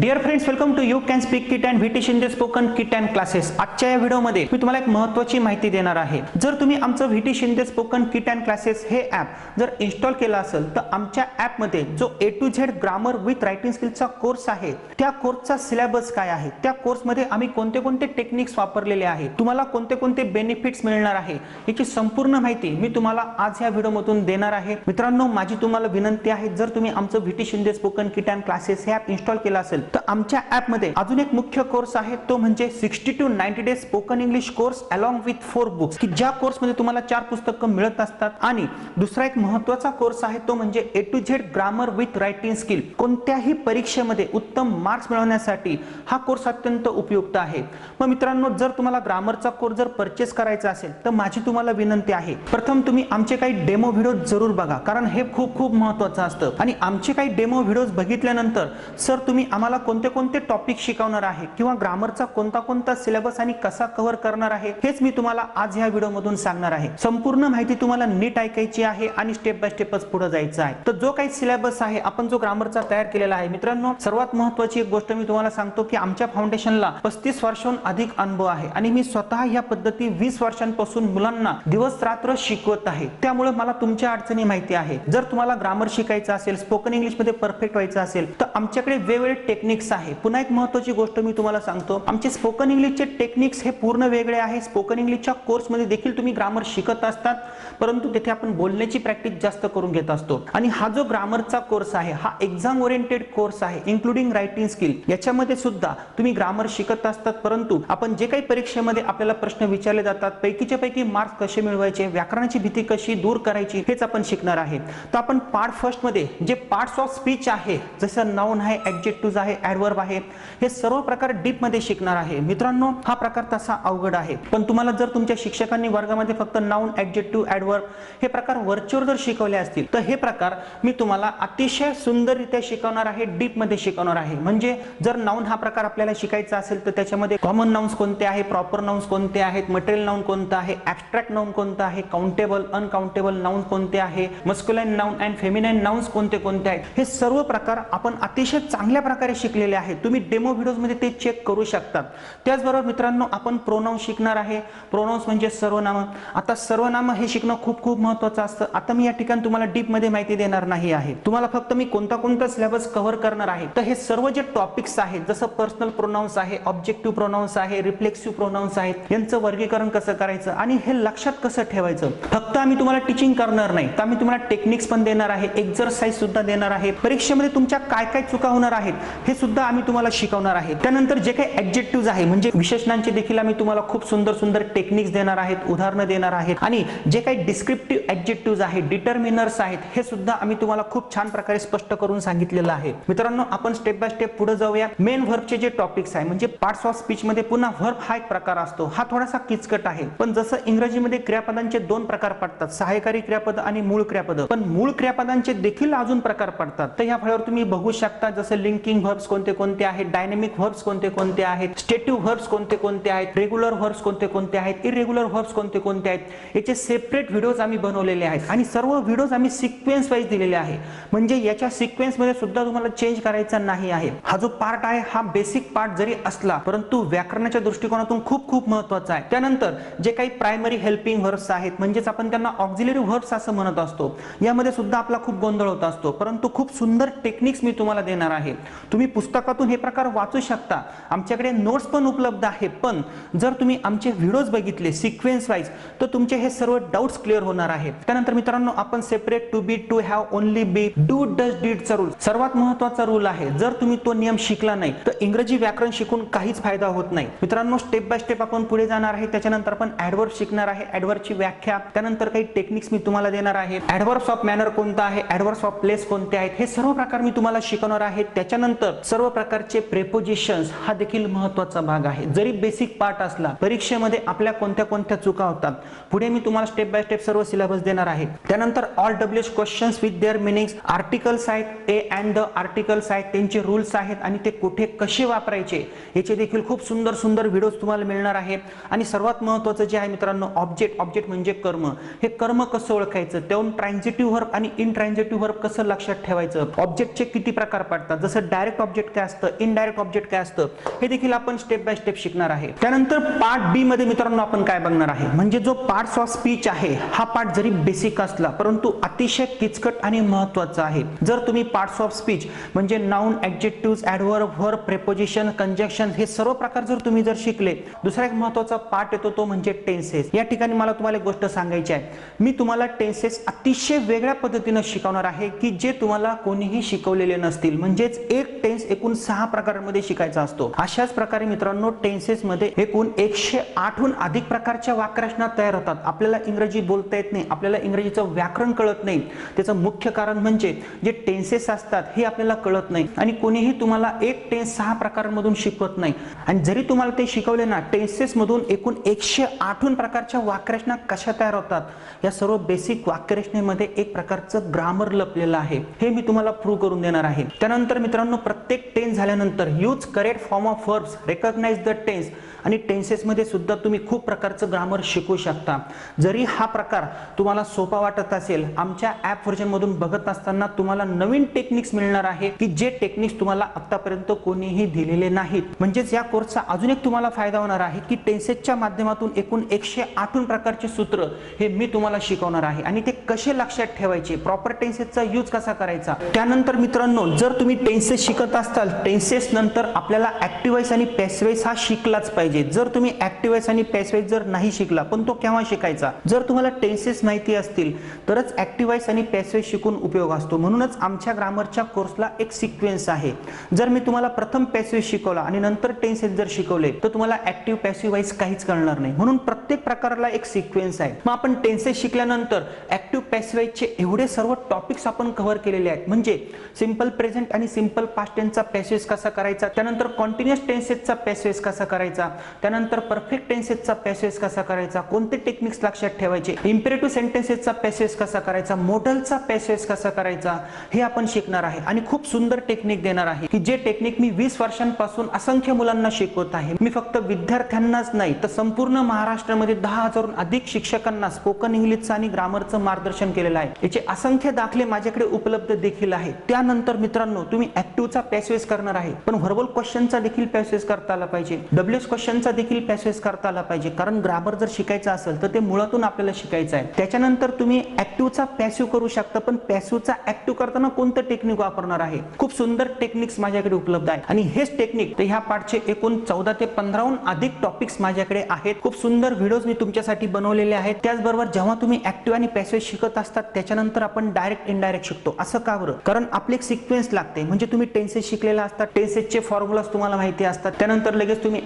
Dear friends welcome to you can speak kit and VT Shinde spoken kit and classes आजच्या या व्हिडिओमध्ये मी तुम्हाला एक महत्त्वाची माहिती देणार आहे. जर तुम्ही आमचं VT Shinde spoken kit and classes हे ॲप जर इन्स्टॉल केलं असेल तर आमच्या ॲपमध्ये जो A to Z grammar with writing स्किलचा course आहे त्या कोर्सचा सिलेबस काय आहे? त्या कोर्समध्ये आम्ही कोणते कोणते टेक्निक्स वापरलेले आहे? तुम्हाला कोणते कोणते बेनिफिट्स मिळणार आहे? याची संपूर्ण माहिती मी तुम्हाला आज या व्हिडिओमधून देणार आहे. मित्रांनो माझी तुम्हाला विनंती आहे जर तुम्ही आमचं VT Shinde spoken kit and classes हे ॲप इन्स्टॉल केलं असेल तर आमच्या ॲपमध्ये अजून एक मुख्य कोर्स आहे तो म्हणजे sixty to ninety days spoken English course along with four books की ज्या कोर्समध्ये तुम्हाला चार पुस्तकं मिळत असतात. आणि दुसरा एक महत्त्वाचा कोर्स आहे तो म्हणजे A to Z grammar with writing skill कोणत्याही परीक्षेमध्ये उत्तम मार्क्स मिळवण्यासाठी हा कोर्स अत्यंत उपयुक्त आहे. मग मित्रांनो जर तुम्हाला ग्रामरचा कोर्स जर परचेस करायचा असेल तर माझी तुम्हाला विनंती आहे. प्रथम तुम्ही आमचे काही डेमो व्हिडिओ जरूर बघा कारण हे खूप खूप महत्वाचं असतं. आणि आमचे काही डेमो व्हिडिओज बघितल्यानंतर सर तुम्ही आम्हाला कोणते कोणते टॉपिक शिकवणार आहे किंवा ग्रामरचा कोणता कोणता सिलेबस आणि कसा कव्हर करणार आहे हेच मी तुम्हाला आज ह्या व्हिडिओमधून सांगणार आहे. संपूर्ण माहिती तुम्हाला नीट ऐकायची आहे आणि स्टेप बाय स्टेपच पुढे जायचं आहे. तर जो काही सिलेबस आहे आपण जो ग्रामरचा तयार केलेला आहे मित्रांनो सर्वात महत्वाची एक गोष्ट मी तुम्हाला सांगतो की आमच्या फाउंडेशनला पस्तीस वर्षांहून अधिक अनुभव आहे आणि मी स्वतः या पद्धती वीस वर्षांपासून मुलांना दिवस रात्र शिकवत आहे. त्यामुळे मला तुमच्या अडचणी माहिती आहे. जर तुम्हाला ग्रामर शिकायचं असेल स्पोकन इंग्लिशमध्ये परफेक्ट व्हायचं असेल तर आमच्याकडे वेगवेगळे टेक्निक्स आहे. पुन्हा एक महत्वाची गोष्ट मी तुम्हाला सांगतो. आमचे स्पोकन इंग्लिशचे टेक्निक्स हे पूर्ण वेगळे आहे. स्पोकन इंग्लिशच्या कोर्समध्ये देखील तुम्ही ग्रामर शिकत असतात. परंतु तेथे आपण बोलण्याची प्रॅक्टिस जास्त करून घेत असतो. आणि हा जो ग्रामरचा कोर्स आहे हा एक्झाम ओरिएंटेड कोर्स आहे इन्क्लुडिंग रायटिंग स्किल याच्यामध्ये सुद्धा तुम्ही ग्रामर शिकत असतात. परंतु आपण जे काही परीक्षेमध्ये आपल्याला प्रश्न विचारले जातात पैकीच्या पैकी मार्क्स कसे मिळवायचे व्याकरणाची भीती कशी दूर करायची हेच आपण शिकणार आहे. तर आपण पार्ट फर्स्टमध्ये जे पार्ट्स ऑफ स्पीच आहे जसं नाऊन आहे ऍडजेक्टिव्ह आहे ऍडवर्ब आहे. हे सर्व प्रकार डीपमध्ये शिकणार आहे. मित्रांनो हा प्रकार तसा अवघड आहे. पण तुम्हाला जर तुमच्या शिक्षकांनी वर्गामध्ये फक्त नाऊन ऍडजेक्टिव्ह ऍडवर्ब हे प्रकार वरचेवर जर शिकवले असतील तर हे प्रकार मी तुम्हाला अतिशय सुंदररित्या शिकवणार आहे डीपमध्ये शिकवणार आहे. म्हणजे जर नाऊन हा प्रकार आपल्याला शिकायचा असेल तर त्याच्यामध्ये कॉमन नाउन्स कोणते आहे प्रॉपर नाउन्स कोणते आहेत मटेरियल नाऊन कोणतं आहे ऍबस्ट्रॅक्ट नाऊन कोणतं आहे काउंटेबल अनकाउंटेबल नाऊन कोणते आहे masculine noun and feminine nouns कोणते कोणते आहेत हे सर्व प्रकार आपण अतिशय चांगल्या प्रकारे शिकलेले आहेत. तुम्ही डेमो व्हिडिओजमध्ये ते चेक करू शकतात. त्याचबरोबर मित्रांनो आपण प्रोनाऊन्स शिकणार आहे. प्रोनाऊन्स म्हणजे सर्वनाम. आता सर्वनाम हे शिकणं खूप खूप महत्वाचं असतं. आता मी या ठिकाणी तुम्हाला डीपमध्ये माहिती देणार नाही आहे. तुम्हाला फक्त मी कोणता कोणता सिलेबस कव्हर करणार आहे? तर हे सर्व जे टॉपिक्स आहेत जसं पर्सनल प्रोनाऊन्स आहे ऑब्जेक्टिव्ह प्रोनाऊन्स आहे रिफ्लेक्सिव्ह प्रोनाऊन्स आहेत यांचं वर्गीकरण कसं करायचं आणि हे लक्षात कसं ठेवायचं? फक्त आम्ही तुम्हाला टीचिंग करणार नाही. तर आम्ही तुम्हाला टेक्निक्स पण देणार आहे एक्झरसाइज सुद्धा देणार आहे. परीक्षेमध्ये तुमच्या काय काय चुका होणार आहेत हे सुद्धा आम्ही तुम्हाला शिकवणार आहे. त्यानंतर जे काही ऍब्जेक्टिव्ह आहे म्हणजे विशेषणांचे देखील आम्ही तुम्हाला खूप सुंदर सुंदर टेक्निक्स देणार आहेत उदाहरणं देणार आहेत आणि जे काही डिस्क्रिप्टिव्ह ऍब्जेक्टिव्ह आहेत डिटर्मिनर्स आहेत हे सुद्धा आम्ही तुम्हाला खूप छान प्रकारे स्पष्ट करून सांगितलेलं आहे. मित्रांनो आपण स्टेप बाय स्टेप पुढे जाऊया. मेन व्हर्बचे जे टॉपिक्स आहे म्हणजे पार्ट्स ऑफ स्पीच मध्ये पुन्हा व्हर्ब हा एक प्रकार असतो. हा थोडासा किचकट आहे. पण जसं इंग्रजीमध्ये क्रियापदांचे दोन प्रकार पडतात सहायकारी क्रियापद आणि मूळ क्रियापद. पण मूळ क्रियापदांचे देखील अजून प्रकार पडतात. तर ह्या फळावर तुम्ही बघू शकता जसं लिंकिंग व्हर्ब्स कोणते कोणते आहेत? डायनेमिक व्हर्ब्स कोणते कोणते आहेत? स्टेटिव्ह व्हर्ब्स कोणते कोणते आहेत? रेग्युलर व्हर्ब्स कोणते कोणते आहेत? इरेग्युलर व्हर्ब्स कोणते कोणते आहेत? याचे सेपरेट व्हिडिओज आम्ही बनवलेले आहेत. आणि सर्व व्हिडिओज आम्ही सिक्वेन्स वाईज दिलेले आहे. म्हणजे याच्या सिक्वेन्समध्ये सुद्धा तुम्हाला चेंज करायचा नाही आहे. हा जो पार्ट आहे हा बेसिक पार्ट जरी असला परंतु व्याकरणाच्या दृष्टिकोनातून खूप खूप महत्त्वाचा आहे. त्यानंतर जे काही प्रायमरी हेल्पिंग व्हर्ब्स आहेत म्हणजेच आपण त्यांना ऑक्झिलरी व्हर्ब्स असं म्हणत असतो. यामध्ये सुद्धा आपला खूप गोंधळ होत असतो. परंतु खूप सुंदर टेक्निक्स मी तुम्हाला देणार आहे. तुम्ही पुस्तकातून हे प्रकार वाचू शकता. आमच्याकडे नोट्स पण उपलब्ध आहे पण जर तुम्ही आमचे व्हिडिओज बघितले सिक्वेन्स वाईज तर तुमचे हे सर्व डाऊट्स क्लिअर होणार आहेत. त्यानंतर मित्रांनो आपण separate to be to have only be do does डीडचा rule सर्वात महत्त्वाचा रूल आहे जर तुम्ही तो नियम शिकला नाही तर इंग्रजी व्याकरण शिकून काहीच फायदा होत नाही. मित्रांनो स्टेप बाय स्टेप आपण पुढे जाणार आहे त्याच्यानंतर आपण ऍडवर्ब शिकणार आहे ऍडवर्बची व्याख्या त्यानंतर काही टेक्निक्स मी तुम्हाला देणार आहे. ऍडवर्ब्स ऑफ मॅनर कोणता आहे ऍडवर्ब्स ऑफ प्लेस कोणते आहेत हे सर्व प्रकार मी तुम्हाला शिकवणार आहे. त्याच्यानंतर सर्व प्रकारचे प्रेपोजिशन्स हा देखील महत्त्वाचा भाग आहे. जरी बेसिक पार्ट असला परीक्षेमध्ये आपल्या कोणत्या कोणत्या चुका होतात पुढे मी तुम्हाला स्टेप बाय स्टेप सर्व सिलेबस देणार आहे. त्यानंतर all W questions with their meanings articles आहेत ए अँड द आर्टिकल्स आहेत त्यांचे रूल्स आहेत आणि ते कुठे कसे वापरायचे याचे देखील खूप सुंदर सुंदर व्हिडिओज तुम्हाला मिळणार आहे. आणि सर्वात महत्वाचं जे आहे मित्रांनो ऑब्जेक्ट ऑब्जेक्ट म्हणजे कर्म. हे कर्म कसं ओळखायचं त्याहून ट्रान्झिटिव्ह वर्ब आणि इन ट्रान्झिटिव्ह कसं लक्षात ठेवायचं ऑब्जेक्टचे किती प्रकार पडतात जसं डायरेक्ट ऑब्जेक्ट काय असतं? इनडायरेक्ट ऑब्जेक्ट काय असतं? हे देखील आपण स्टेप बाय स्टेप शिकणार आहे. त्यानंतर पार्ट बी मध्ये मित्रांनो आपण काय बघणार आहे? म्हणजे जो पार्ट्स ऑफ स्पीच आहे हा पार्ट जरी बेसिक असला परंतु अतिशय किचकट आणि महत्त्वाचा आहे. जर तुम्ही पार्ट्स ऑफ स्पीच म्हणजे noun adjective adverb verb preposition conjunction हे सर्व प्रकार जर तुम्ही जर शिकले दुसरा एक महत्त्वाचा पार्ट येतो तो म्हणजे टेन्सेस या ठिकाणी मला तुम्हाला एक गोष्ट सांगायची आहे. मी तुम्हाला टेन्सेस अतिशय वेगळ्या पद्धतीनं शिकवणार आहे की जे तुम्हाला कोणीही शिकवलेले नसतील. म्हणजेच एक टेन्स एकूण सहा प्रकारांमध्ये शिकायचा असतो. अशाच प्रकारे मित्रांनो टेन्सेस मध्ये एकूण एकशे आठहून अधिक प्रकारच्या वाक्यरचना तयार होतात. आपल्याला इंग्रजी बोलता येत नाही आपल्याला इंग्रजीचं व्याकरण कळत नाही. त्याचं मुख्य कारण म्हणजे जे टेन्सेस असतात हे आपल्याला कळत नाही. आणि कोणीही तुम्हाला एक टेन्स सहा प्रकारांमधून शिकवत नाही. आणि जरी तुम्हाला ते शिकवले ना टेन्सेस मधून एकूण एकशे आठहून प्रकारच्या वाक्यरचना कशा तयार होतात? या सर्व बेसिक वाक्यरचनेमध्ये एक प्रकारचं ग्रामर लपलेलं आहे. हे मी तुम्हाला प्रूव्ह करून देणार आहे. त्यानंतर मित्रांनो प्रत्येक प्रत्येक टेन्स झाल्यानंतर use correct form of verbs recognise the tense आणि टेन्सेसमध्ये सुद्धा तुम्ही खूप प्रकारचं ग्रामर शिकू शकता. जरी हा प्रकार तुम्हाला सोपा वाटत असेल आमच्या ॲप व्हर्जनमधून बघत असताना तुम्हाला नवीन टेक्निक्स मिळणार आहे की जे टेक्निक्स तुम्हाला आतापर्यंत कोणीही दिलेले नाहीत. म्हणजेच या कोर्सचा अजून एक तुम्हाला फायदा होणार आहे की टेन्सेसच्या माध्यमातून एकूण एकशे आठून प्रकारचे सूत्र हे मी तुम्हाला शिकवणार आहे. आणि ते कसे लक्षात ठेवायचे? प्रॉपर टेन्सेसचा यूज कसा करायचा? त्यानंतर मित्रांनो जर तुम्ही टेन्सेस शिकत असताल टेन्सेस नंतर आपल्याला ऍक्टिव्हाइस आणि पॅसिव्हाइस हा शिकलाच पाहिजे. जर तुम्ही ऍक्टिवाइज आणि पॅसिवाइज जर नाही शिकला पण तो केव्हा शिकायचा? जर तुम्हाला टेन्सेस माहिती असतील तरच ऍक्टिवाइज आणि पॅसिवाइज शिकून उपयोग असतो. म्हणूनच आमच्या ग्रामरच्या कोर्सला एक सिक्वेन्स आहे. जर मी तुम्हाला प्रथम पॅसिव्ह शिकवला आणि नंतर टेन्सेस जर शिकवले तर तुम्हाला ऍक्टिव्ह पॅसिवाइज काहीच कळणार नाही. म्हणून प्रत्येक प्रकाराला एक सिक्वेन्स आहे. मग आपण टेन्सेस शिकल्यानंतर ऍक्टिव्ह पॅसिवाइजचे एवढे सर्व टॉपिक्स आपण कव्हर केलेले आहेत. म्हणजे सिंपल प्रेझेंट आणि सिंपल पास्ट टेन्सचा पॅसेज कसा करायचा? त्यानंतर कॉन्टिन्युअस टेन्सेसचा पॅसेज कसा करायचा? त्यानंतर परफेक्ट टेन्सेसचा पॅसेज कसा करायचा? कोणते टेक्निक्स लक्षात ठेवायचे? इम्पेरेटिव्ह सेंटेन्सेसचा पॅसेज कसा करायचा? मॉडलचा पॅसेज कसा करायचा? हे आपण शिकणार आहे. आणि खूप सुंदर टेक्निक देणार आहे की जे टेक्निक मी वीस वर्षांपासून असंख्य मुलांना शिकवत आहे. मी फक्त विद्यार्थ्यांनाच नाही तर संपूर्ण महाराष्ट्रामध्ये दहा हजारहून अधिक शिक्षकांना स्पोकन इंग्लिशचं आणि ग्रामरचं मार्गदर्शन केलेलं आहे. याचे असंख्य दाखले माझ्याकडे उपलब्ध देखील आहे. त्यानंतर मित्रांनो तुम्ही ऍक्टिव्हचा पॅसेज करणार आहे. पण व्हर्बल क्वेश्चनचा देखील पॅसेज करता आला पाहिजे डब्ल्यूएस क्वेश्चनचा देखील पॅसेज करता आला पाहिजे. कारण ग्रामर जर शिकायचं असेल तर ते मुळातून आपल्याला शिकायचं आहे. त्याच्यानंतर तुम्ही ऍक्टिव्हचा पॅसिव्ह करू शकता पण पॅसिव्हचा ऍक्टिव्ह करताना कोणतं टेक्निक वापरणार आहे? खूप सुंदर टेक्निक्स माझ्याकडे उपलब्ध आहे आणि हेच टेक्निक तर ह्या पाठचे एकूण चौदा ते पंधराहून अधिक टॉपिक्स माझ्याकडे आहेत. खूप सुंदर व्हिडिओज मी तुमच्यासाठी बनवलेले आहेत. त्याचबरोबर जेव्हा तुम्ही ऍक्टिव्ह आणि पॅसिव्ह शिकत असतात त्याच्यानंतर आपण डायरेक्ट इनडायरेक्ट शिकतो. असं का बरं? कारण आपले एक सिक्वेन्स लागते. म्हणजे तुम्ही टेन्सेस शिकलेला असतात टेन्सेसचे फॉर्म्युलाज तुम्हाला माहिती असतात. त्यानंतर लगेच तुम्ही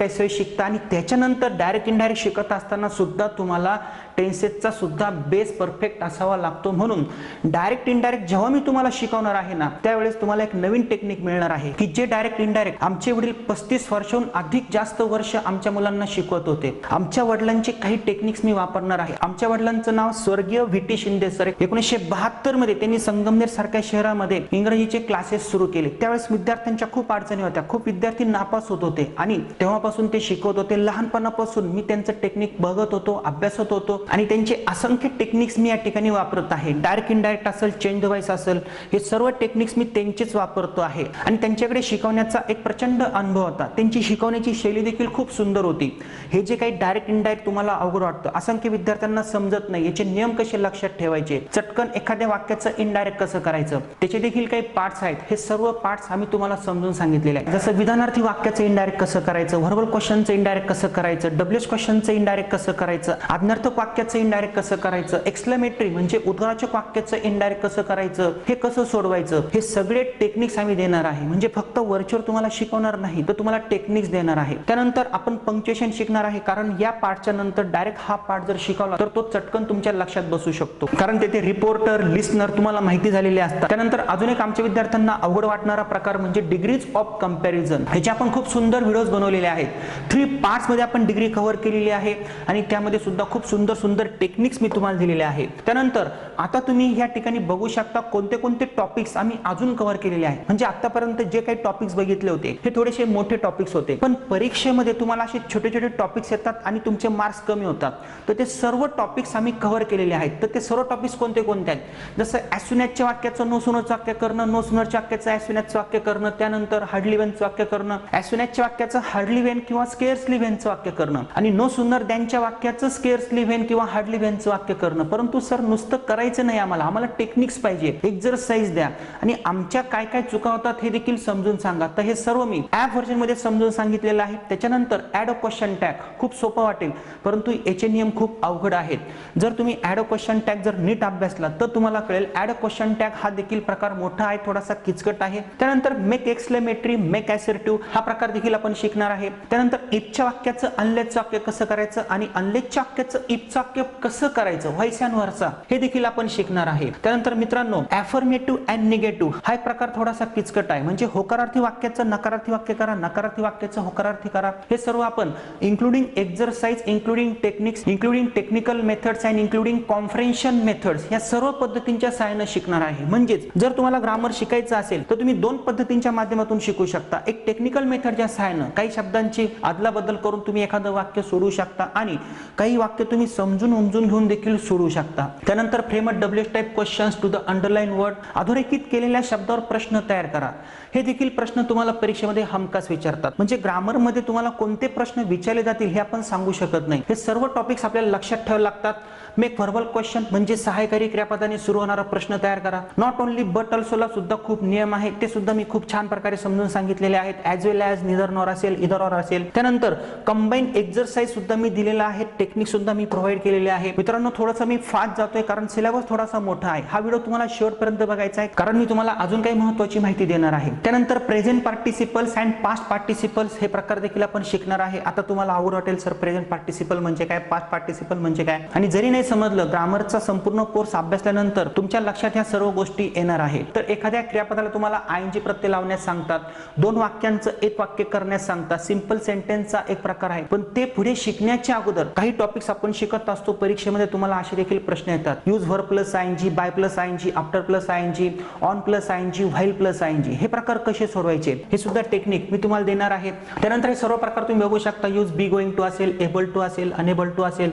ऍक्टिवाइज पॅसिव्ह शिकता आणि त्याच्यानंतर डायरेक्ट इनडायरेक्ट शिकत असताना सुद्धा तुम्हाला टेन्सेसचा सुद्धा बेस परफेक्ट असावा लागतो म्हणून डायरेक्ट इनडायरेक्ट जेव्हा मी तुम्हाला शिकवणार आहे ना त्यावेळेस तुम्हाला एक नवीन टेक्निक मिळणार आहे की जे डायरेक्ट इनडायरेक्ट आमचे वडील पस्तीस वर्षाहून अधिक जास्त वर्ष आमच्या मुलांना शिकवत होते. आमच्या वडिलांचे काही टेक्निक्स मी वापरणार आहे. आमच्या वडिलांचं नाव स्वर्गीय व्ही टी शिंदे सर एकोणीसशे बहात्तरमध्ये त्यांनी संगमनेर सारख्या शहरामध्ये इंग्रजीचे क्लासेस सुरू केले. त्यावेळेस विद्यार्थ्यांच्या खूप अडचणी होत्या. खूप विद्यार्थी नापास होत होते आणि तेव्हापासून ते शिकवत होते. लहानपणापासून मी त्यांचं टेक्निक बघत होतो अभ्यासत होतो. आणि त्यांचे असंख्य टेक्निक्स मी या ठिकाणी वापरत आहे. डायरेक्ट इनडायरेक्ट असेल चेंज डिवाइस असेल हे सर्व टेक्निक्स मी त्यांचेच वापरतो आहे. आणि त्यांच्याकडे शिकवण्याचा एक प्रचंड अनुभव होता. त्यांची शिकवण्याची शैली देखील खूप सुंदर होती. हे जे काही डायरेक्ट इनडायरेक्ट तुम्हाला अवघड वाटतं असंख्य विद्यार्थ्यांना समजत नाही. याचे नियम कसे लक्षात ठेवायचे? चटकन एखाद्या वाक्याचं इनडायरेक्ट कसं करायचं? त्याचे देखील काही पार्ट्स आहेत. हे सर्व पार्ट्स आम्ही तुम्हाला समजून सांगितलेले आहे जसं विधानार्थी वाक्याचं इनडायरेक्ट कसं करायचं? व्हर्बल क्वेश्चनचं इनडायरेक्ट कसं करायचं? डब्ल्यूएस क्वेश्चनचं इनडायरेक्ट कसं करायचं? आज्ञार्थक वाक्याचं इनडायरेक्ट कसं करायचं? एक्सप्लेमेटरी म्हणजे उद्गाराच्या वाक्याचं इनडायरेक्ट कसं करायचं? हे कसं सोडवायचं? हे सगळे टेक्निक्स आम्ही देणार आहे. म्हणजे फक्त वरचेवर तुम्हाला शिकवणार नाही तर तुम्हाला टेक्निक्स देणार आहे. त्यानंतर आपण पंक्च्युएशन शिकणार आहे कारण या पार्टच्या नंतर डायरेक्ट हा पार्ट जर शिकवला तर तो चटकन तुमच्या लक्षात बसू शकतो. कारण तेथे रिपोर्टर लिस्नर तुम्हाला माहिती झालेले असतात. त्यानंतर अजून एक आमच्या विद्यार्थ्यांना अवघड वाटणारा प्रकार म्हणजे डिग्रीज ऑफ कंपॅरिझन ह्याचे आपण खूप सुंदर व्हिडिओज बनवलेले आहेत. थ्री पार्ट्समध्ये आपण डिग्री कव्हर केलेली आहे आणि त्यामध्ये सुद्धा खूप सुंदर सुंदर टेक्निक्स मी तुम्हाला दिलेले आहेत. त्यानंतर आता तुम्ही या ठिकाणी बघू शकता कोणते कोणते टॉपिक्स आम्ही अजून कव्हर केलेले आहेत. म्हणजे आतापर्यंत जे काही टॉपिक्स बघितले होते हे थोडेसे मोठे टॉपिक्स होते. पण परीक्षेमध्ये तुम्हाला असे छोटे छोटे टॉपिक्स येतात आणि तुमचे मार्क्स कमी होतात. तर ते सर्व टॉपिक्स आम्ही कव्हर केलेले आहेत. तर ते सर्व टॉपिक्स कोणते कोणते आहेत? जसं ॲस्युनॅचच्या वाक्याचं नो सुनरचं वाक्य करणं नो सुनरच्या वाक्याचं ॲस्युनॅचचं वाक्य करणं त्यानंतर हार्डली वेनचं वाक्य करणं ॲस्युनॅचच्या वाक्याचं हार्डली वेन किंवा स्केअर्सली वेनचं वाक्य करणं आणि नो सुनर त्यांच्या वाक्याचं स्केअर्सली वेन किंवा हार्डली व्हॅनचं वाक्य करणं. परंतु सर नुसतं करायचं नाही आम्हाला. आम्हाला टेक्निक्स पाहिजे. एक्झरसाइज द्या. आणि आमच्या काय काय चुका होतात हे देखील समजून सांगा. तर हे सर्व मी ऍप व्हर्जनमध्ये समजून सांगितलेलं आहे. त्याच्यानंतर ऍड अ क्वेश्चन टॅग खूप सोपं वाटेल. परंतु याचे नियम खूप अवघड आहेत. जर तुम्ही ऍड अ क्वेश्चन टॅग जर नीट अभ्यासला तर तुम्हाला कळेल ऍड अ क्वेश्चन टॅग हा देखील प्रकार मोठा आहे थोडासा किचकट आहे. त्यानंतर मेक एक्सलेमेटरी मेक ॲसर्टिव्ह हा प्रकार देखील आपण शिकणार आहे. त्यानंतर इच्छा वाक्याचं अनलेच वाक्य कसं करायचं आणि अनलेच वाक्याचं इफचं वाक्य कसं करायचं? व्हायस्यांवरचा हे देखील आपण शिकणार आहे. त्यानंतर मित्रांनो ॲफर्मेटिव्ह अँड निगेटिव्ह हा प्रकार थोडासा किचकट आहे. म्हणजे होकारार्थी वाक्याचं नकारार्थी वाक्य करा नकारार्थी वाक्याचं होकारार्थी करा. हे सर्व आपण including exercise including techniques including technical methods and including conversation methods या सर्व पद्धतींच्या सहाय्याने शिकणार आहे. म्हणजेच जर तुम्हाला ग्रामर शिकायचं असेल तर तुम्ही दोन पद्धतींच्या माध्यमातून शिकू शकता. एक टेक्निकल मेथडच्या सहाय्यानं काही शब्दांची अदलाबदल करून तुम्ही एखादं वाक्य सोडू शकता आणि काही वाक्य तुम्ही समजून उमजून घेऊन देखील सोडू शकता. त्यानंतर frame W type questions to the underline word अधोरेखित केलेल्या शब्दावर प्रश्न तयार करा. हे देखील प्रश्न तुम्हाला परीक्षेमध्ये हमखास विचारतात. म्हणजे ग्रामरमध्ये तुम्हाला कोणते प्रश्न विचारले जातील हे आपण सांगू शकत नाही. हे सर्व टॉपिक्स आपल्याला लक्षात ठेवावे लागतात. मेक व्हर्बल क्वेश्चन म्हणजे सहायकारी क्रियापदाने सुरू होणारा प्रश्न तयार करा. नॉट ओनली बट अल्सोला सुद्धा खूप नियम आहेत. ते सुद्धा मी खूप छान प्रकारे समजून सांगितलेले आहेत. As well as neither nor असेल इदर ऑर असेल. त्यानंतर कंबाईन एक्झरसाइज सुद्धा मी दिलेला आहे. टेक्निक सुद्धा मी प्रोव्हाइड केलेले आहे. मित्रांनो थोडंसं मी फास्ट जातोय कारण सिलेबस थोडासा मोठा आहे. हा व्हिडिओ तुम्हाला शेवटपर्यंत बघायचा आहे. कारण मी तुम्हाला अजून काही महत्वाची माहिती देणार आहे. त्यानंतर present participles and past participles हे प्रकार देखील आपण शिकणार आहे. आता तुम्हाला आवड वाटेल सर प्रेझेंट पार्टिसिपल म्हणजे काय? पास्ट पार्टिसिपल म्हणजे काय? आणि जरी नाही समजलं ग्रामरचा संपूर्ण कोर्स अभ्यासल्यानंतर तुमच्या लक्षात ह्या सर्व गोष्टी येणार आहे तर एखाद्या क्रियापदाला तुम्हाला आयनजी प्रत्यय लावण्यास सांगतात दोन वाक्यांचं एक वाक्य करण्यास सांगतात सिंपल सेंटेन्सचा एक प्रकार आहे. पण ते पुढे शिकण्याच्या अगोदर काही टॉपिक्स आपण शिकत असतो परीक्षेमध्ये तुम्हाला असे देखील प्रश्न येतात. Use when plus I G by plus I G after plus I G on plus I G while plus I G हे प्रकार कसे सोडवायचे? हे सुद्धा टेक्निक मी तुम्हाला देणार आहे. त्यानंतर हे सर्व प्रकार तुम्ही बघू शकता. यूज बी गोइंग टू असेल एबल टू असेल अनेबल टू असेल.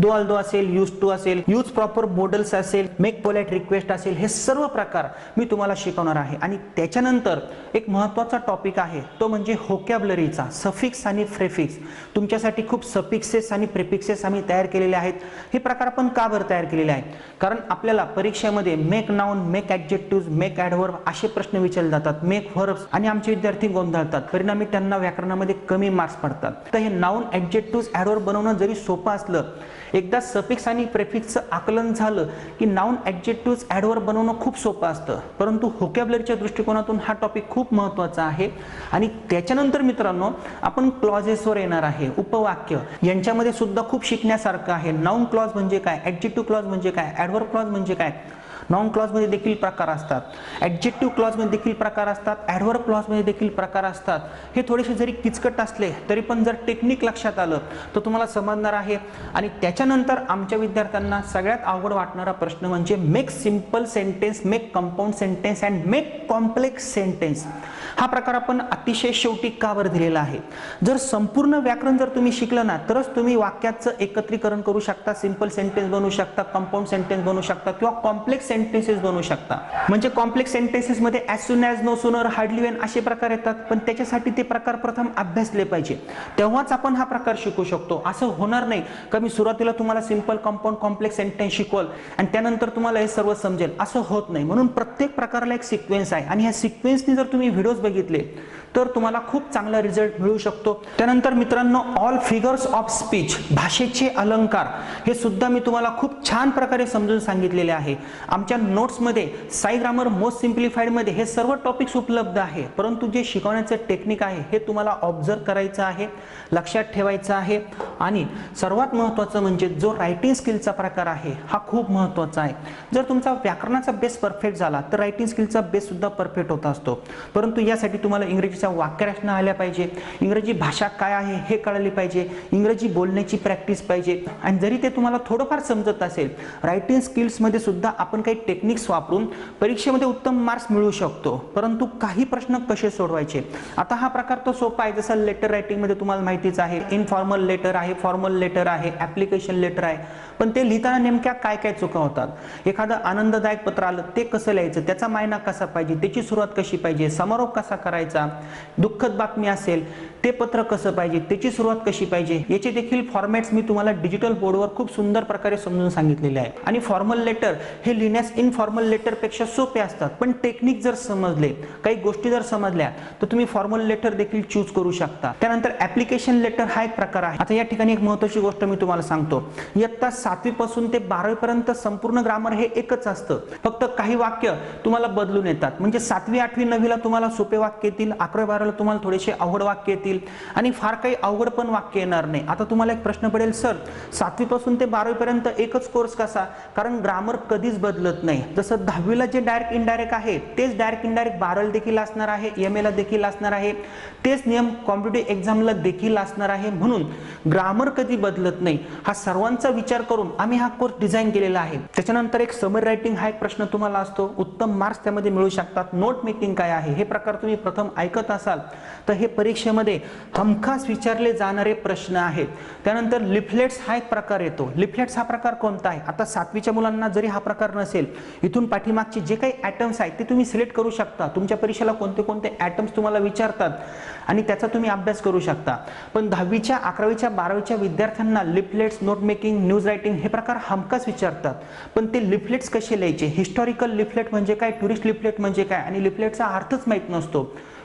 दो अल दो असेल यूज टू असेल यूज प्रॉपर मॉडल्स असेल मेक पोलाइट रिक्वेस्ट असेल हे सर्व प्रकार मी तुम्हाला शिकवणार आहे. आणि त्याच्यानंतर एक महत्त्वाचा टॉपिक आहे तो म्हणजे होकॅबलरीचा सफिक्स आणि फ्रेफिक्स तुमच्यासाठी खूप सफिक्सेस आणि प्रिफिक्सेस आम्ही तयार केलेले आहेत. हे प्रकार आपण का बरं तयार केलेले आहेत? कारण आपल्याला परीक्षेमध्ये make noun make adjective make adverb असे प्रश्न विचारले जातात. मेक व्हर्ब्स आणि आमचे विद्यार्थी गोंधळतात. परिणामी त्यांना व्याकरणामध्ये कमी मार्क्स पडतात. तर हे नाऊन ॲडजेक्टिव्ह ॲडवर्ब बनवणं जरी सोपं असलं एकदा सफिक्स आणि प्रेफिक्सचं आकलन झालं की नाऊन ॲडजेक्टिव्ह ॲडवर बनवणं खूप सोपं असतं. परंतु होकॅबलरीच्या दृष्टिकोनातून हा टॉपिक खूप महत्त्वाचा आहे. आणि त्याच्यानंतर मित्रांनो आपण क्लॉजेसवर येणार आहे. उपवाक्य यांच्यामध्ये सुद्धा खूप शिकण्यासारखं आहे. नाऊन क्लॉज म्हणजे काय? ॲडजेक्टिव्ह क्लॉज म्हणजे काय? ॲडवर क्लॉज म्हणजे काय? नॉन क्लॉजमध्ये देखील प्रकार असतात. ॲडजेक्टिव्ह क्लॉजमध्ये देखील प्रकार असतात. ॲडवर क्लॉजमध्ये देखील प्रकार असतात. हे थोडेसे जरी किचकट असले तरी पण जर टेक्निक लक्षात आलं तर तुम्हाला समजणार आहे. आणि त्याच्यानंतर आमच्या विद्यार्थ्यांना सगळ्यात अवघड वाटणारा प्रश्न म्हणजे make simple sentence make compound sentence and make complex sentence हा प्रकार आपण अतिशय शेवटी कावर दिलेला आहे? जर संपूर्ण व्याकरण जर तुम्ही शिकलं ना तरच तुम्ही वाक्याचं एकत्रीकरण करू शकता सिंपल सेंटेन्स बनवू शकता कंपाऊंड सेंटेन्स बनवू शकता किंवा कॉम्प्लेक्स सेंटेन्सेस बनवू शकता. म्हणजे कॉम्प्लेक्स सेंटेन्सेस मध्ये as soon as no sooner hardly when असे प्रकार येतात. पण त्याच्यासाठी ते प्रकार प्रथम अभ्यासले पाहिजे. तेव्हाच आपण हा प्रकार शिकू शकतो. असं होणार नाही. का मी सुरुवातीला तुम्हाला सिंपल कंपाऊंड कॉम्प्लेक्स सेंटेन्स शिकवल आणि त्यानंतर तुम्हाला हे सर्व समजेल. असं होत नाही. म्हणून प्रत्येक प्रकारला एक सिक्वेन्स आहे. आणि ह्या सिक्वेन्सनी जर तुम्ही व्हिडिओज बघितले तर तुम्हाला खूप चांगला रिझल्ट मिळू शकतो. त्यानंतर मित्रांनो ऑल फिगर्स ऑफ स्पीच भाषेचे अलंकार हे सुद्धा मी तुम्हाला खूप छान प्रकारे समजून सांगितलेले आहे. आमच्या नोट्समध्ये साई ग्रामर मोस्ट सिम्प्लिफाईडमध्ये हे सर्व टॉपिक्स उपलब्ध आहे. परंतु जे शिकवण्याचं टेक्निक आहे हे तुम्हाला ऑब्झर्व करायचं आहे लक्षात ठेवायचं आहे. आणि सर्वात महत्त्वाचं म्हणजे जो रायटिंग स्किलचा प्रकार आहे हा खूप महत्त्वाचा आहे. जर तुमचा व्याकरणाचा बेस परफेक्ट झाला तर रायटिंग स्किलचा बेस सुद्धा परफेक्ट होत असतो. परंतु यासाठी तुम्हाला इंग्रजी इंग्रजीच्या वाक्यरचना आल्या पाहिजे. इंग्रजी भाषा काय आहे हे कळले पाहिजे. इंग्रजी बोलण्याची प्रॅक्टिस पाहिजे. आणि जरी ते तुम्हाला थोडंफार समजत असेल रायटिंग स्किल्समध्ये सुद्धा आपण काही टेक्निक्स वापरून परीक्षेमध्ये उत्तम मार्क्स मिळू शकतो. परंतु काही प्रश्न कसे सोडवायचे? आता हा प्रकार तो सोपा आहे. जसं लेटर रायटिंगमध्ये तुम्हाला माहितीच आहे. इनफॉर्मल लेटर आहे फॉर्मल लेटर आहे ॲप्लिकेशन लेटर आहे. पण ते लिहिताना नेमक्या काय काय चुका होतात? एखादं आनंददायक पत्र आलं ते कसं लिहायचं? त्याचा मायना कसा पाहिजे? त्याची सुरुवात कशी पाहिजे? समारोप कसा करायचा? दुःखद बातमी असेल. ते पत्र कसं पाहिजे त्याची सुरुवात कशी पाहिजे याचे देखील फॉर्मॅट्स मी तुम्हाला डिजिटल बोर्डवर खूप सुंदर प्रकारे समजून सांगितलेले आहे. आणि फॉर्मल लेटर हे लिहिण्यास इनफॉर्मल लेटरपेक्षा सोपे असतात पण टेक्निक जर समजले काही गोष्टी जर समजल्या तर तुम्ही फॉर्मल लेटर देखील चूज करू शकता. त्यानंतर ऍप्लिकेशन लेटर हा एक प्रकार आहे. आता या ठिकाणी एक महत्वाची गोष्ट मी तुम्हाला सांगतो. इयत्ता सातवी पासून ते बारावी पर्यंत संपूर्ण ग्रामर हे एकच असतं. फक्त काही वाक्य तुम्हाला बदलून येतात. म्हणजे सातवी आठवी नववीला तुम्हाला सोपे वाक्य येतील अकरावी बारावीला तुम्हाला थोडेसे अवघड वाक्य येतील. आणि फार काही अवघड पण वाक्य येणार नाही. आता तुम्हाला एक प्रश्न पडेल सर सातवीपासून ते बारावीपर्यंत एकच कोर्स कसा? कारण ग्रामर कधीच बदलत नाही. जसं दहावीला जे डायरेक्ट इनडायरेक्ट आहे तेच डायरेक्ट इनडायरेक्ट बारावीला देखील असणार आहे एम एला देखील असणार आहे. तेच नियम कॉम्पिटेटिव्ह एक्झामला देखील असणार आहे. म्हणून ग्रामर कधी बदलत नाही हा सर्वांचा विचार करून आम्ही हा कोर्स डिझाईन केलेला आहे. त्याच्यानंतर एक समर रायटिंग हा एक प्रश्न तुम्हाला असतो. उत्तम मार्क्स त्यामध्ये मिळू शकतात. नोट मेकिंग काय आहे? हे प्रकार तुम्ही प्रथम ऐकत असाल. तर हे परीक्षेमध्ये हमखास विचारले जाणारे प्रश्न आहेत. त्यानंतर लिफलेट्स हा एक प्रकार येतो. लिफलेट्स हा प्रकार कोणता आहे? आता सातवीच्या मुलांना जरी हा प्रकार नसेल इथून पाठीमागचे जे काही ॲटम्स आहेत ते तुम्ही सिलेक्ट करू शकता. तुमच्या परीक्षेला कोणते कोणते ॲटम्स तुम्हाला विचारतात आणि त्याचा तुम्ही अभ्यास करू शकता. पण दहावीच्या अकरावीच्या बारावीच्या विद्यार्थ्यांना leaflets note making news writing हे प्रकार हमखास विचारतात. पण ते लिफलेट्स कसे लिहायचे? हिस्टॉरिकल लिफलेट म्हणजे काय? टुरिस्ट लिफलेट म्हणजे काय? आणि लिफलेटचा अर्थच माहीत नसतो.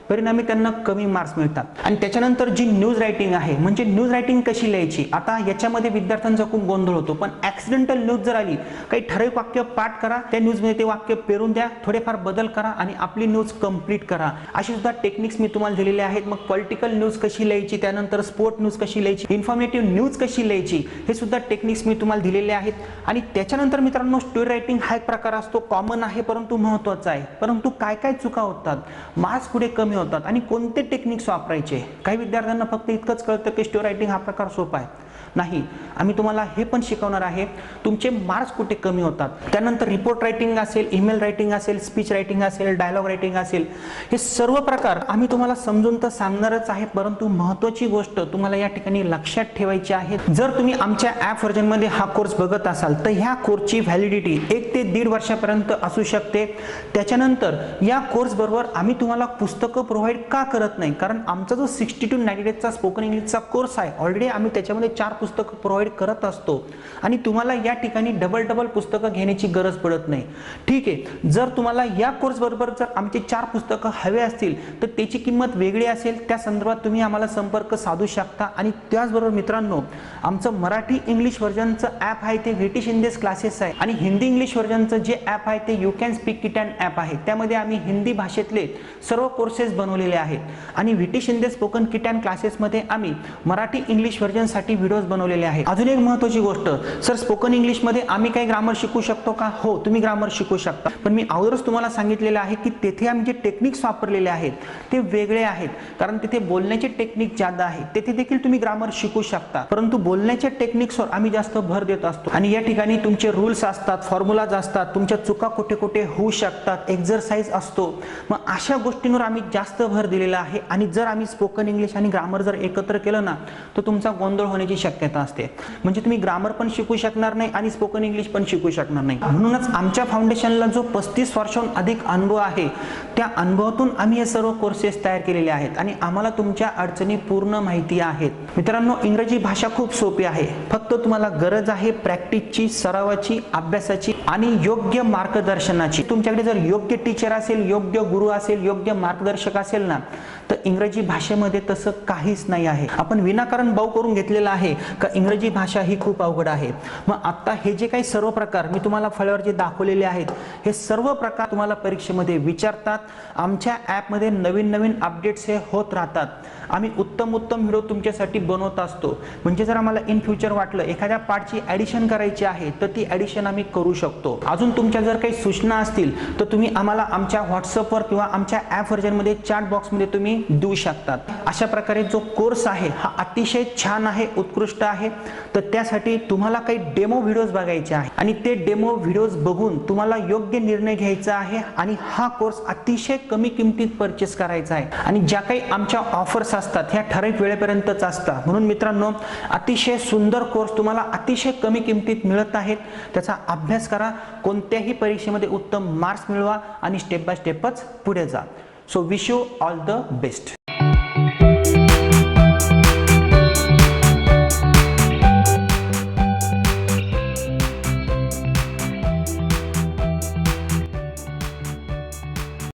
परिणामी त्यांना कमी मार्क्स मिळतात. आणि त्याच्यानंतर जी न्यूज रायटिंग आहे म्हणजे न्यूज रायटिंग कशी लिहायची? आता याच्यामध्ये विद्यार्थ्यांचा खूप गोंधळ होतो पण ऍक्सिडेंटल न्यूज जर आली काही ठराविक वाक्य पाठ करा त्या न्यूजमध्ये ते वाक्य पेरून द्या थोडेफार बदल करा आणि आपली न्यूज कंप्लीट करा. अशी सुद्धा टेक्निक्स मी तुम्हाला दिलेले आहेत. मग पॉलिटिकल न्यूज कशी लिहायची? त्यानंतर स्पोर्ट न्यूज कशी लिहायची? इन्फॉर्मेटिव्ह न्यूज कशी लिहायची? हे सुद्धा टेक्निक्स मी तुम्हाला दिलेले आहेत. आणि त्याच्यानंतर मित्रांनो स्टोरी रायटिंग हा एक प्रकार असतो. कॉमन आहे परंतु महत्त्वाचा आहे. परंतु काय काय चुका होतात? मार्क्स पुढे कमी होतात. आणि कोणते टेक्निक्स वापरायचे? काही विद्यार्थ्यांना फक्त इतकंच कळतं की स्टोरी रायटिंग हा प्रकार सोपा आहे. नाही. आम्ही तुम्हाला हे पण शिकवणार आहे. तुमचे मार्क्स कुठे कमी होतात? त्यानंतर रिपोर्ट रायटिंग असेल ईमेल रायटिंग असेल स्पीच रायटिंग असेल डायलॉग रायटिंग असेल हे सर्व प्रकार आम्ही तुम्हाला समजून तर सांगणारच आहे परंतु महत्त्वाची गोष्ट तुम्हाला या ठिकाणी लक्षात ठेवायची आहे. जर तुम्ही आमच्या ॲप व्हर्जनमध्ये हा कोर्स बघत असाल तर ह्या कोर्सची व्हॅलिडिटी एक ते दीड वर्षापर्यंत असू शकते. त्याच्यानंतर या कोर्सबरोबर आम्ही तुम्हाला पुस्तकं प्रोव्हाइड का करत नाही? कारण आमचा जो सिक्स्टी टू नाईन्टी डेजचा स्पोकन इंग्लिशचा कोर्स आहे ऑलरेडी आम्ही त्याच्यामध्ये चार पुस्तकं प्रोव्हाइड करत असतो आणि तुम्हाला या ठिकाणी डबल डबल पुस्तकं घेण्याची गरज पडत नाही. ठीक आहे जर तुम्हाला या कोर्स बरोबर जर आमचे चार पुस्तकं हवे असतील तर त्याची किंमत वेगळी असेल त्या संदर्भात तुम्ही आम्हाला संपर्क साधू शकता. आणि त्याचबरोबर मित्रांनो आमचं मराठी इंग्लिश व्हर्जनचं ॲप आहे ते व्हीटी शिंदेस क्लासेस आहे. आणि हिंदी इंग्लिश व्हर्जनचं जे ॲप आहे ते you can speak kit and app आहे. त्यामध्ये आम्ही हिंदी भाषेतले सर्व कोर्सेस बनवलेले आहेत. आणि VT Shinde spoken kit and क्लासेसमध्ये आम्ही मराठी इंग्लिश व्हर्जनसाठी व्हिडिओज बनवलेले आहे. अजून एक महत्वाची गोष्ट सर स्पोकन इंग्लिशमध्ये आम्ही काही ग्रामर शिकू शकतो का? हो तुम्ही ग्रामर शिकू शकता. पण मी अगोदरच तुम्हाला सांगितलेलं आहे की तेथे आम्ही जे टेक्निक्स वापरलेले आहेत ते वेगळे आहेत. कारण तिथे बोलण्याचे टेक्निक ज्यादा आहे तेथे देखील तुम्ही ग्रामर शिकू शकता. परंतु बोलण्याच्या टेक्निक्सवर आम्ही जास्त भर देत असतो. आणि या ठिकाणी तुमचे रूल्स असतात फॉर्म्युलाज असतात तुमच्या चुका कुठे कुठे होऊ शकतात एक्झरसाइज असतो. मग अशा गोष्टींवर आम्ही जास्त भर दिलेला आहे. आणि जर आम्ही स्पोकन इंग्लिश आणि ग्रामर जर एकत्र केलं ना तर तुमचा गोंधळ होण्याची शक्यता असते. म्हणजे तुम्ही ग्रामर पण शिकू शकणार नाही आणि स्पोकन इंग्लिश पण शिकू शकणार नाही. म्हणूनच आमच्या फाउंडेशनला जो पस्तीस वर्षाहून अधिक अनुभव आहे त्या अनुभवातून आम्ही हे सर्व कोर्सेस तयार केलेले आहेत आणि आम्हाला तुमच्या अडचणी पूर्ण माहिती आहेत. मित्रांनो इंग्रजी भाषा खूप सोपी आहे. फक्त तुम्हाला गरज आहे प्रॅक्टिसची सरावाची अभ्यासाची आणि योग्य मार्गदर्शनाची. तुमच्याकडे जर योग्य टीचर असेल योग्य गुरु असेल योग्य मार्गदर्शक असेल ना तर इंग्रजी भाषेमध्ये तसं काहीच नाही आहे. आपण विनाकारण बाऊ करून घेतलेलं आहे का इंग्रजी भाषा ही खूप अवघड आहे? मग आता हे जे काही सर्व प्रकार मी तुम्हाला फळ्यावर जे दाखवलेले आहेत हे सर्व प्रकार तुम्हाला परीक्षेमध्ये विचारतात. आमच्या ॲपमध्ये नवीन नवीन अपडेट्स हे होत राहतात. आम्ही उत्तम उत्तम व्हिडिओ तुमच्यासाठी बनवत असतो. म्हणजे जर आम्हाला इन फ्युचर वाटलं एखाद्या पार्टची ॲडिशन करायची आहे तर ती ॲडिशन आम्ही करू शकतो. अजून तुमच्या जर काही सूचना असतील तर तुम्ही आम्हाला आमच्या व्हॉट्सअपवर किंवा आमच्या ॲप व्हर्जनमध्ये चॅट बॉक्समध्ये तुम्ही तुम्ही देऊ शकतात. अशा प्रकारे जो कोर्स आहे हा अतिशय छान आहे उत्कृष्ट आहे. तर त्यासाठी तुम्हाला काही डेमो व्हिडिओज बघायचे आहे. आणि ते डेमो व्हिडिओज बघून तुम्हाला योग्य निर्णय घ्यायचा आहे आणि हा कोर्स अतिशय कमी किमतीत परचेस करायचा आहे. आणि ज्या काही आमच्या ऑफर्स असतात ह्या ठराविक वेळेपर्यंतच असतात. म्हणून मित्रांनो अतिशय सुंदर कोर्स तुम्हाला अतिशय कमी किमतीत मिळत आहेत. त्याचा अभ्यास करा. कोणत्याही परीक्षेमध्ये उत्तम मार्क्स मिळवा आणि स्टेप बाय स्टेपच पुढे जा. So wish you all the best